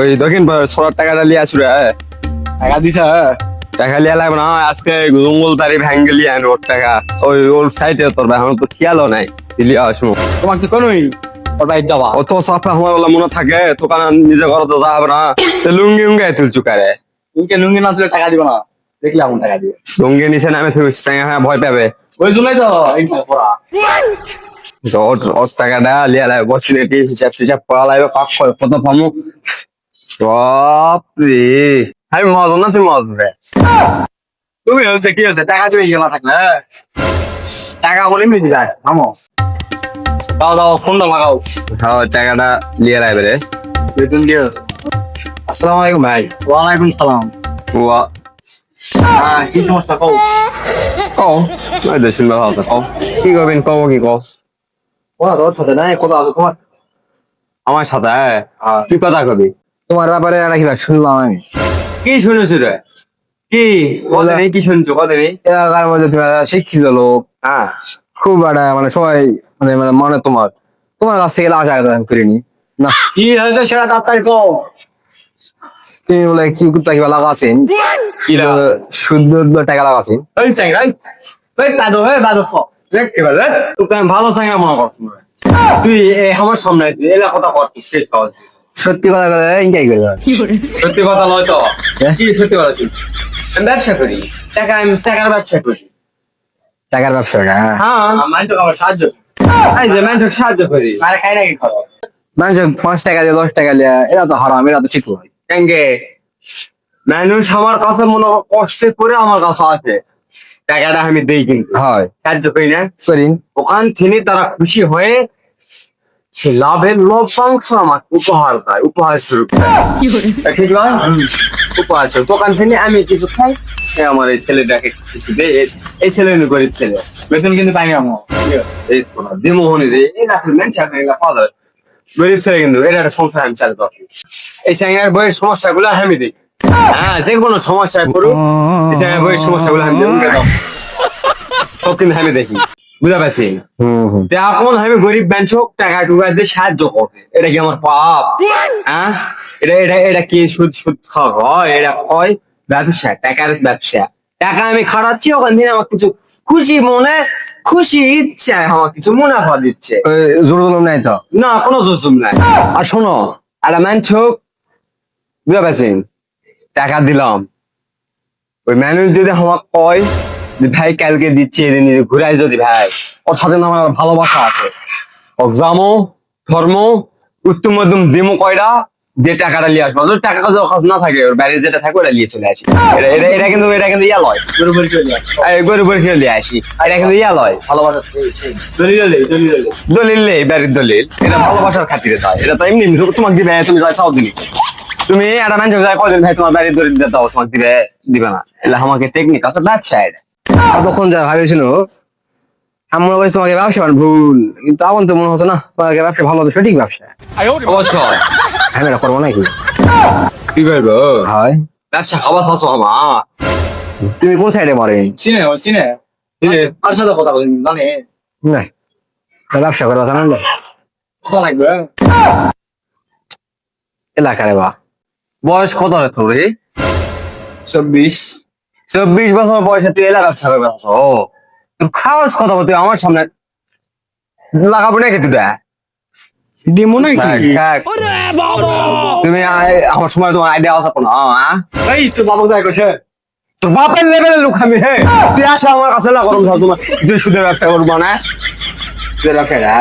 ওই দক্ষিণ সোলার টাকাটা লিয়ে আসু রে টাকা দিছ টাকা লিয়ে লাগবে না আজকে জঙ্গল তারি ভ্যাঙ্গে লিয়ে আনো ওর টাকা। ওই ওর সাইডে তোর ভাই আমার তো খেয়ালও নাই লিয়ে আসু তোমার তো কোনোই ওর বাড়ি যাবা ও তো সব আমার বলে মনে থাকে দোকানে নিজে ঘরে তো যাবে না। লুঙ্গি উঙ্গে তুলছু কারে? তুমি লুঙ্গি না তুলে টাকা দিব না। দেখলে এমন টাকা দিবে। লুঙ্গি নিচে নামে তুই হ্যাঁ ভয় পাবে। ওই জন্যই তো এই পড়া ওর। টাকাটা লিয়ে লাগবে বসছি হিসাব হিসাব করা লাগবে কত পামু? বাপরে। আমি মজ না তুই মজ? রে তুমি হচ্ছে কি হচ্ছে টাকা তুমি গেলা থাকলে টাকা বলে মিলি যায় থামো দাও দাও ফোনটা লাগাও। হ্যাঁ টাকাটা লিয়ে লাগবে রে বেতন দিও আসসালামু আলাইকুম ভাই। ওয়ালাইকুম সালাম। ওয়া হ্যাঁ কি সমস্যা কও? কও ওই দেশের ভালো আছে কও। কি করবেন কও কি কও? কথা তোর সাথে নাই কথা আছে তোমার? আমার সাথে হ্যাঁ। তুই কথা কবি। তোমার ব্যাপারে আর কি শুনলাম আমি। কি শুনেছি রে? কি? বলে। নেই কি শুনছো? কথা নেই এলাকার মধ্যে তুমি শিক্ষিত লোক। হ্যাঁ। খুব একটা মানে সবাই মানে মানে মানে তোমার। তোমার কাছ থেকে লাখ টাকা আমি করিনি। না। কি হয়েছে সেটা তাড়াতাড়ি কও। তুমি বলে কি কুত্তা কিবা লাগাছেন? কি লাগা? শুদ্ধ টাকা লাগাছেন? ওই চাই রাই ওই বাদো ওই বাদো ক। দেখতে পারে তোকে আমি ভালো সাঙ্গা মনে করছি। তুই এই আমার সামনে তুই এলা কথা করছিস শেষ সহজ সত্যি কথা করে ইনকাই করবে সত্যি কথা নয় তো? হ্যাঁ? কি সত্যি কথা আমি ব্যবসা করি। টাকা আমি টাকার ব্যবসা করি। টাকার ব্যবসাটা হ্যাঁ। আমি তো আমার সাহায্য এই যে মানুষকে সাহায্য করি। আরে খাই নাকি খাও মানুষ পাঁচ টাকা দিয়ে দশ টাকা দিয়ে এরা তো হারাম এরা তো ঠিক নয় কেঙ্গে? মানুষ আমার কাছে মনে হয় কষ্টে করে আমার কাছে আছে টাকাটা আমি দেই কিন্তু। হয়। সাহায্য করি না। করিন ওখান থেকে তারা খুশি হয়ে সে লাভের লভ্যাংশ আমার উপহার দেয় উপহার দেয়। ঠিক নয়? উপহার স্বরূপ। দোকান থেকে আমি কিছু খাই, সে আমার এই ছেলেটাকে কিছু দে এই- ছেলে গরিব ছেলে। বেতন কিন্তু পাই আমার এই দিমোহনি দে এই রাখি মেন চাকরি এগুলা পাওয়া। গরিব ছেলে কিন্তু এটা একটা সংসার আমি চালাতে পারছি এই স্যাংয়ের বইয়ের সমস্যাগুলো আমি দিই। হ্যাঁ যে কোনো সমস্যায় পড়ুক, এই স্যাংয়ের বইয়ের সমস্যাগুলো আমি উনকে সব কিন্তু আমি দেখি। বুঝা তে এখন আমি গরিব ব্যাংক টাকা টুকা দিয়ে সাহায্য করবে। এটা কি আমার পাপ? হ্যাঁ? এটা এটা এটা কি সুদ সুদ খাওয়া হয়? এটা কয়? ব্যবসা টাকার ব্যবসা। টাকা আমি খাটাচ্ছি ওখান থেকে আমার কিছু খুশি মনে খুশি ইচ্ছায় আমার কিছু মুনাফা দিচ্ছে। ওই জোর জলম নাই তো? না কোনো জুজুম নাই। আর শোনো একটা ম্যানছুক বুঝতে পারছেন টাকা দিলাম। ওই ম্যানুষ যদি আমার কয় ভাই কালকে দিচ্ছি এদিন ঘুরাই যদি ভাই। ওর সাথে না আমার ভালোবাসা আছে। জামো ধর্ম উত্তম মধ্যম দিমো কয়টা? যে টাকাটা নিয়ে আসব। যদি টাকা কাজ কাজ না থাকে ওর বাইরে যেটা থাকে ওটা নিয়ে চলে আসি। এটা কিন্তু এটা কিন্তু ইয়া লয়। গরু এই গরু খেয়ে নিয়ে আসি। এটা কিন্তু ইয়া লয়। ভালোবাসা চলে গেলে চলে গেলে দলিল। নেই বাড়ির দলিল। এটা ভালোবাসার খাতিরে তাই এটা তো এমনি তোমাকে দিবে তুমি যাই চাও দিলি তুমি একটা মানুষ যায় কদিন ভাই তোমার বাড়ির দলিল দাও তোমাকে দিবে দিবে না। এটা আমাকে টেকনিক আছে ব্যবসা এটা। তখন যা ভাবেছিল আমি মনে করছি তোমাকে ব্যবসা মানে ভুল কিন্তু এখন তো মনে হচ্ছে না তোমাকে ব্যবসা ভালো হবে সঠিক ব্যবসা। আমি এটা করব নাকি? কি করব? হয় ব্যবসা খাবার চাচ্ছ আমার তুমি কোন সাইডে মারে চিনে ও চিনে। আর সাথে কথা বলি জানে। না ব্যবসা করবা জানেন না। কথা লাগবে। এলাকারে বা। বয়স কত রে তোর চব্বিশ। চব্বিশ বছর বয়সে তুই এলা ব্যবসা করবে ও। তোর খাওয়াস কথা তুই আমার সামনে? লাগাবো নাকি দিমু। তুমি আমার সময় তোমার আইডিয়া আছে না হ্যাঁ এই তোর বাবু যাই করছে তোর বাপের লেভেলের লোক আমি হে। তুই আসে আমার কাছে না তোমার তুই সুদের ব্যবসা করব না?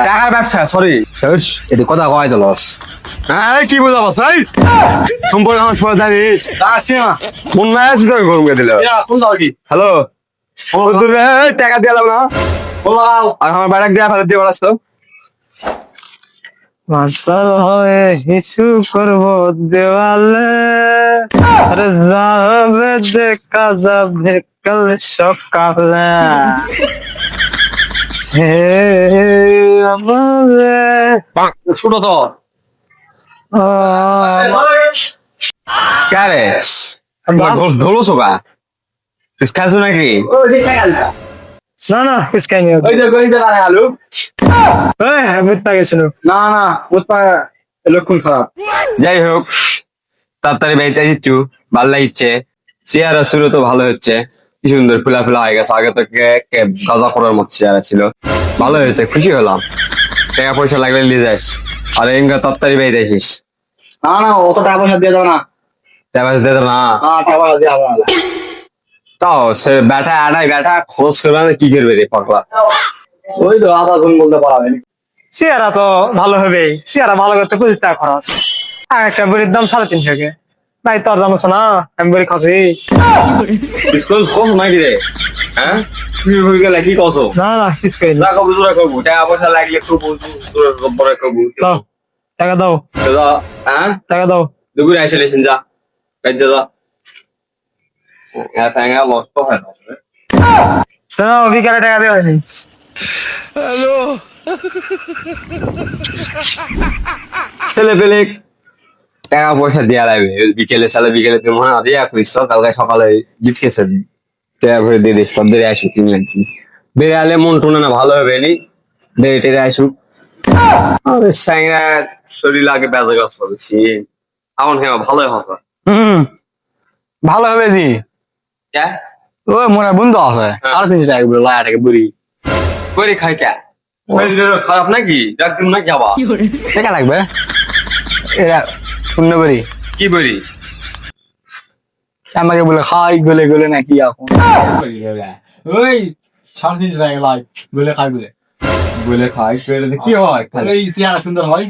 টাকার ব্যবসা সরি এটা কথা কয় লস হ্যাঁ কি বুঝাবো সাই সম্পর্কে আমার সময় জানিস আসি না? মন না আছে তো গরম করে দিল। কোন যাও কি? হ্যালো দূর টাকা দিয়ে এলাম না আর আমার ব্যাটাক দিয়ে ফেরত দিয়ে বলাস তো মাস্টার হয়ে হিসু করব দেওয়ালে আরে যাবে দেখা যাবে কাল সকালে ছোট তো। কারে? খাইছো নাকি? না না ওই যে আলু। হ্যাঁ গেছিল। না না বুঝপা লক্ষণ খারাপ। যাই হোক তাড়াতাড়ি বাড়িতে দিচ্ছু ভালো লাগছে। চেয়ারা শুরু তো ভালো হচ্ছে। কি সুন্দর ফুলা ফুলা হয়ে গেছে। আগে তো গাঁজা করার মতো চেয়ারা ছিল। ভালো হয়েছে খুশি হলাম। টাকা পয়সা লাগলে নিয়ে যাস। আর এঙ্গা তাড়াতাড়ি বাড়িতে আসিস না না অত টাকা পয়সা দিয়ে দাও না। টাকা পয়সা দিতে না। না টাকা পয়সা দিয়ে হবে না। তাও সে ব্যাটা আড়াই ব্যাটা খোঁজ করবে না কি করবে রে পাগলা। ওই তো আবার কোন বলতে পারবে চেহারা তো ভালো হবে চেহারা ভালো করতে পঁচিশ টাকা খরচ। আর একটা বড়ির দাম সাড়ে তিনশো কে। তাই তোর আছে না আমি বড়ি খাচ্ছি স্কুল খোঁজ নাকি রে হ্যাঁ? কি গেলে কি কছো? না না কিছু করি না। কবু তোরা কবু টাকা পয়সা লাগলে একটু বলছো বড় কবু দাও টাকা দাও। হ্যাঁ? টাকা দাও। দুপুরে এসে লেসিন যা। কাজে যা। হ্যাঁ ফ্যাঙ্গা নষ্ট হয় না শোনো বিকালে টাকা দেওয়া হয়নি। ছেলে পেলে টাকা পয়সা দেওয়া লাগবে। বিকেলে সালে বিকেলে তুমি মনে হয় দিয়া করিস কালকে সকালে খেয়েছে টাকা করে দিয়ে দিস সব বেড়ে আসুক আনছি বেড়ে আলে মন টনে না ভালো হবে নি? বেড়ে টেড়ে আসুক। আরে স্যাংরা শরীর লাগে বেজা গাছ হচ্ছে আমার হ্যাঁ ভালোই হাসা হুম ভালো হবে জি। কে? ওই মনে বন্ধু আছে। সাড়ে তিনশো টাকা বলে লায়া টাকা বুড়ি। করে খাই কে? খারাপ নাকি? ডাক্তার নাকি আবার? টাকা লাগবে। এরা শূন্য করি কি বলি? আমাকে বলে খাই গলে গলে নাকি এখন? ওই টাকা লাগ বলে খাই বলে। বলে খাই করে কি হয়? ওই চেহারা সুন্দর হয়।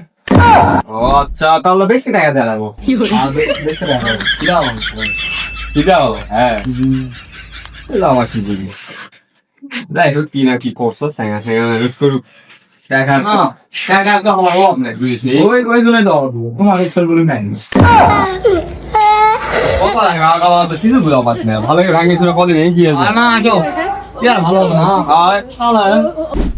আচ্ছা তাহলে বেশি টাকা দেওয়া লাগবো। আর বেশ- টাকা কি দাও কি দাও হ্যাঁ। আমার কি বলি যাই হোক কি না কি করছ স্যাঙ্গা স্যাঙ্গা মানুষ ভালো ভাঙিয়েছিল কদিন আর ভালো হবে না